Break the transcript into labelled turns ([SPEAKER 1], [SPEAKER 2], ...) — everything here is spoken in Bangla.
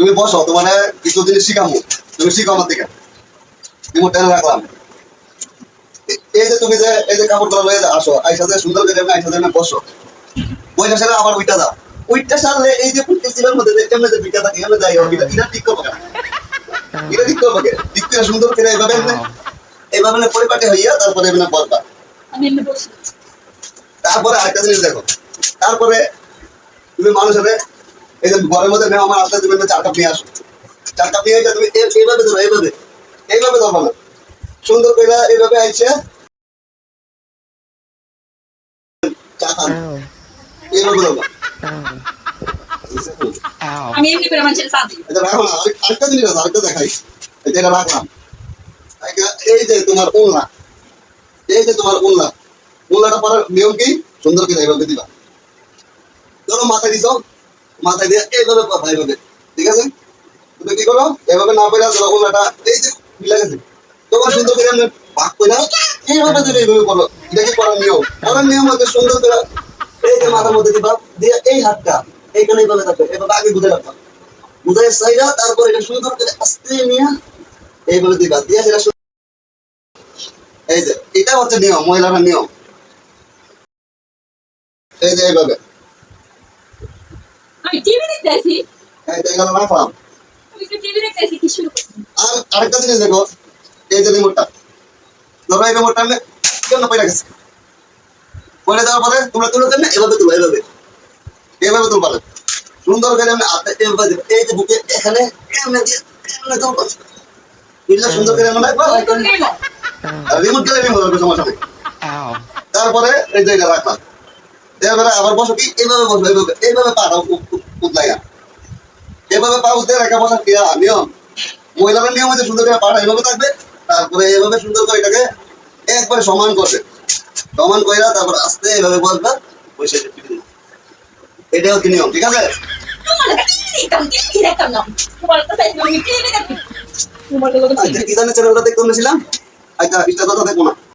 [SPEAKER 1] তুমি
[SPEAKER 2] বসো তোমার কিছু জিনিস শিখামো। তুমি শিখো আমার থেকে তুমি টেনে রাখলাম। এই যে তুমি যে এই যে কাপড়গুলো লয়ে যা আসো আইসা যে সুন্দর করে আইসা যে বসো। আবার ওইটা দাও। ওইটা সারলে এই যে ফেস্টিভ্যাল মধ্যে যে কেমনে যে বিটা থাকে কেমনে যাই হোক এটা ঠিক করব এটা ঠিক করব কেন? ঠিক করে সুন্দর করে এইভাবে এইভাবে না পরিপাটি হইয়া তারপরে এমনি তারপরে আরেকটা জিনিস দেখো। তারপরে তুমি মানুষের এই যে ঘরের মধ্যে মেহমান আসলে তুমি চার কাপ নিয়ে আসো। চার কাপ নিয়ে তুমি এই- এইভাবে ধরো এইভাবে। এইভাবে ধরো না সুন্দর করে এইভাবে আইছে চা খান। এইভাবে ধরো।
[SPEAKER 1] আমি এমনি করে মানুষের সাথ
[SPEAKER 2] এটা রাখো না আরেকটা জিনিস আছে আরেকটা দেখাই। এই যে এটা রাখলাম। এই যে তোমার উল্লা। এই যে তোমার উল্লা। উল্লাটা পরার নিয়ম কি? সুন্দর করে এইভাবে দিবা। ধরো মাথায় দিছ। মাথায় দিয়ে এইভাবে পা এইভাবে। ঠিক আছে? তুমি কি করো? এভাবে না পেলে ধরো উল্লাটা এই যে মিলা গেছে। তোমার সুন্দর করে আমি ভাগ করে এইভাবে দিলে এইভাবে করো। এটা কি করার নিয়ম? করার নিয়ম হচ্ছে সুন্দর করে এই যে মাথার মধ্যে দিবা, দিয়ে এই হাতটা এইখানে এইভাবে থাকবে। এভাবে আগে বুঝে রাখবা। বুঝে সাইডা তারপর এটা সুন্দর করে আস্তে নিয়ে এইভাবে দিবা। দিয়ে সেটা এই যে এটা হচ্ছে নিয়ম, মহিলার নিয়ম। এই যে এইভাবে।
[SPEAKER 1] আমি টিভি দেখতে
[SPEAKER 2] এই যে এখানে রাখলাম
[SPEAKER 1] আমি তো টিভি দেখতে কি শুরু
[SPEAKER 2] আর আরেকটা জিনিস দেখো এই যে রিমোটটা ধরো এই রিমোটটা আমি কেন পয়লা গেছে? পয়লা দেওয়ার পরে তোমরা তুলে দেন না? এভাবে তুলো এভাবে। এভাবে তুলবা সুন্দর করে আমি হাতে এভাবে দিবে। এই যে বুকে এখানে এমনি দিয়ে এমনি তুলবা। বুঝলে? সুন্দর করে এমন রাখবা
[SPEAKER 1] কোন গেল
[SPEAKER 2] আর রিমোট গেলে রিমোট হবে সমস্যা নেই। তারপরে এই এটা রাখলাম। এবারে আবার বসো কি? এইভাবে বসো এইভাবে এইভাবে পা এভাবে পা উতলে রেখা বসা কি নিয়ম। মহিলাদের নিয়ম হচ্ছে সুন্দর করে পাটা এইভাবে থাকবে তারপরে এইভাবে সুন্দর করে এটাকে একবারে সমান করবে। সমান কইরা তারপর আস্তে এইভাবে বসবে বসে এটা হচ্ছে নিয়ম ঠিক আছে?
[SPEAKER 1] কাছে
[SPEAKER 2] আচ্ছা কি জানি চ্যানেলটা দেখতে বলেছিলাম? আচ্ছা ইস্টা কথা দেখব না।